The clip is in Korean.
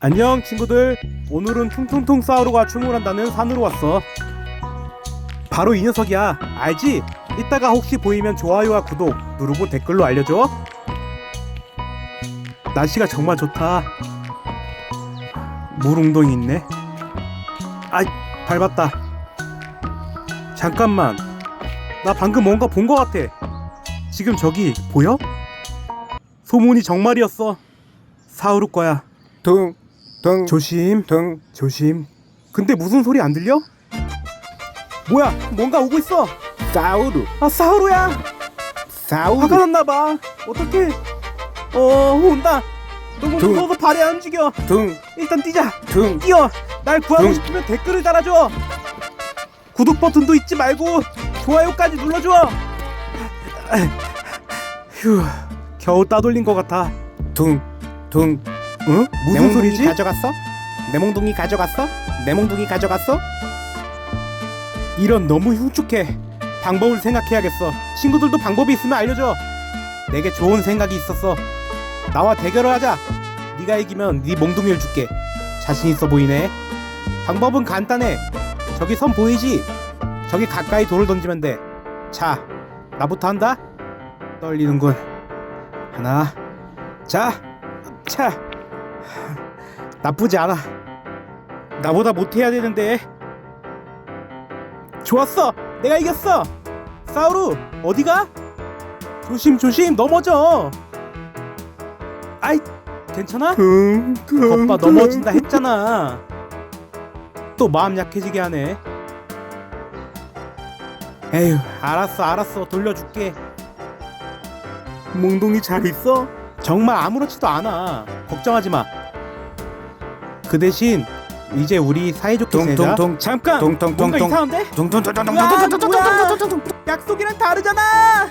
안녕 친구들. 오늘은 퉁퉁퉁 싸우러가 출몰한다는 산으로 왔어. 바로 이 녀석이야. 알지? 이따가 혹시 보이면 좋아요와 구독 누르고 댓글로 알려줘. 날씨가 정말 좋다. 물웅덩이 있네. 아이 밟았다. 잠깐만. 나 방금 뭔가 본 것 같아. 지금 저기 보여? 소문이 정말이었어. 사우루 거야. 둥, 둥, 조심. 둥, 조심. 근데 무슨 소리 안 들려? 뭐야 뭔가 오고 있어. 사우루, 아 사우루야. 사우루, 화가 났나봐. 어떡해. 어 온다. 너무 둥. 무서워서 발이 안 움직여. 둥, 일단 뛰자. 둥, 뛰어. 날 구하고 둥. 싶으면 댓글을 달아줘. 구독 버튼도 잊지 말고 좋아요까지 눌러줘. 휴 겨우 따돌린 것 같아. 둥, 둥. 응? 내 무슨 몽둥이 소리지? 가져갔어? 내 몽둥이 가져갔어? 내 몽둥이 가져갔어? 이런 너무 흉측해. 방법을 생각해야겠어. 친구들도 방법이 있으면 알려줘. 내게 좋은 생각이 있었어. 나와 대결을 하자. 네가 이기면 네 몽둥이를 줄게. 자신 있어 보이네. 방법은 간단해. 저기 선 보이지? 저기 가까이 돌을 던지면 돼. 자, 나부터 한다. 떨리는군. 하나. 자, 차. 나쁘지 않아. 나보다 못해야 되는데. 좋았어. 내가 이겼어. 사우루 어디가? 조심 조심. 넘어져. 아이 괜찮아. 겉봐 넘어진다 했잖아. 또 마음 약해지게 하네. 에휴 알았어 알았어. 돌려줄게. 몽둥이 잘 있어 정말 아무렇지도 않아 걱정하지 마 그 대신 이제 우리 사이좋게 둥, 둥. 잠깐 둥, 둥, 뭔가. 이상한데 둥. 약속이랑 다르잖아.